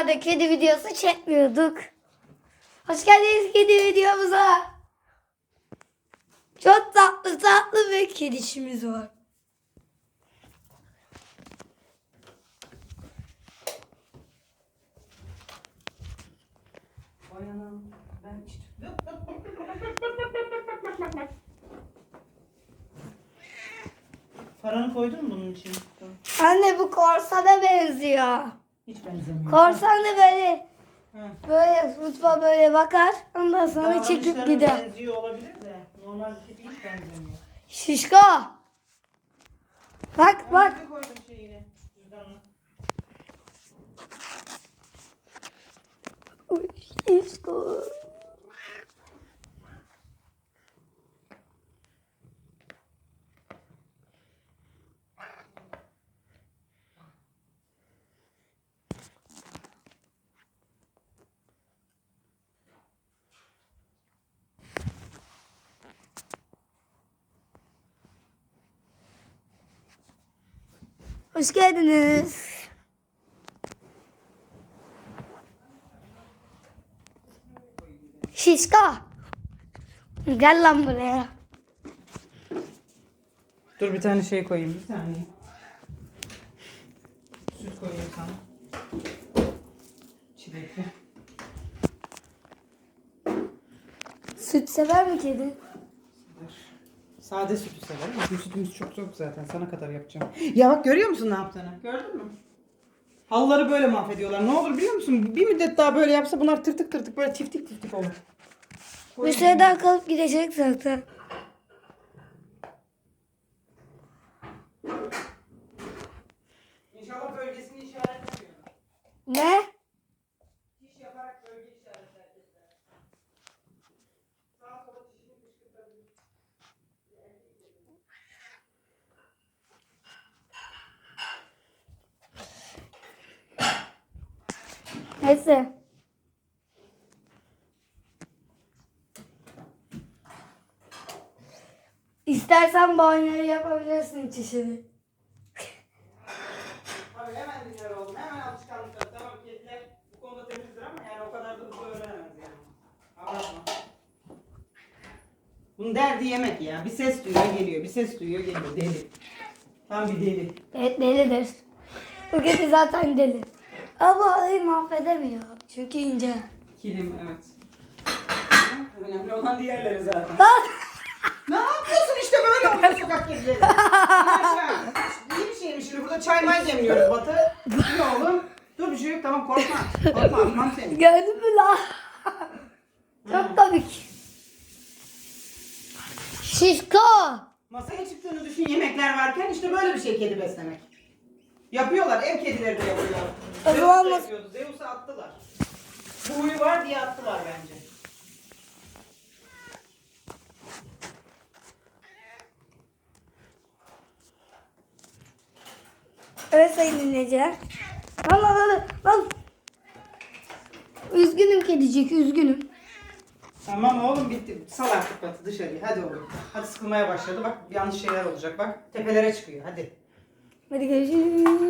zamanlarda kedi videosu çekmiyorduk. Hoş geldiniz kedi videomuza. Çok tatlı tatlı bir kedişimiz var. Ben işte... Paranı koydun mu bunun için? Anne bu korsana benziyor. Hiç benzemiyor. Korsan da böyle Ha. böyle mutfağa böyle bakar. Ondan sonra çekip Davranışları gider. benziyor olabilir de normal kedi hiç benzemiyor. Şişko. Bak bak. Koydum şeyini. Uy, Şişko. Hoş geldiniz. Şişko. Gel lan buraya. Dur bir tane şey koyayım. Bir saniye. Süt koyayım sana. Çilekli. Süt sever mi kedi? Dur. Sade sütü severim. Bizim sütümüz çok çok zaten. Sana kadar yapacağım. Ya bak görüyor musun ne yaptığını? Gördün mü? Halıları böyle mahvediyorlar. Ne olur biliyor musun? Bir müddet daha böyle yapsa bunlar tırtık tırtık böyle tiftik tiftik olur. Bir süre daha kalıp gidecek zaten. İnşallah bölgesini işaretlemiyor. Ne? Neyse. İstersen banyoyu yapabilirsin çişini. Tabii hemen dinler oğlum. Hemen alışkanlıklar. Tamam kediler bu konuda temizdir ama yani o kadar da hızlı öğrenemez yani. Abartma. Bunun derdi yemek ya. Bir ses duyuyor geliyor. Bir ses duyuyor geliyor. Deli. Tam bir deli. Evet delidir. Bu kedi zaten deli. Ama orayı mahvedemiyor. Çünkü ince. Kilim evet. Önemli olan diğerleri zaten. Ne yapıyorsun işte böyle oluyor sokak kedileri. İyi bir şeymiş şimdi burada çay may demliyoruz Batı. İyi oğlum. Dur bir şey yok tamam korkma. Korkma atmam seni. Gördün mü lan? Çok komik. Şişko. Masaya çıktığını düşün yemekler varken işte böyle bir şey kedi beslemek. Yapıyorlar ev kedileri de yapıyorlar. Zeus da yapıyordu. Zeus'u attılar. Bu huyu var diye attılar bence. Evet sayın dinleyiciler. Lan lan lan lan. Üzgünüm kedicik üzgünüm. Tamam oğlum bitti. Sal artık Batı dışarıya. Hadi oğlum. Hadi sıkılmaya başladı. Bak yanlış şeyler olacak bak. Tepelere çıkıyor. Hadi. Hadi görüşürüz.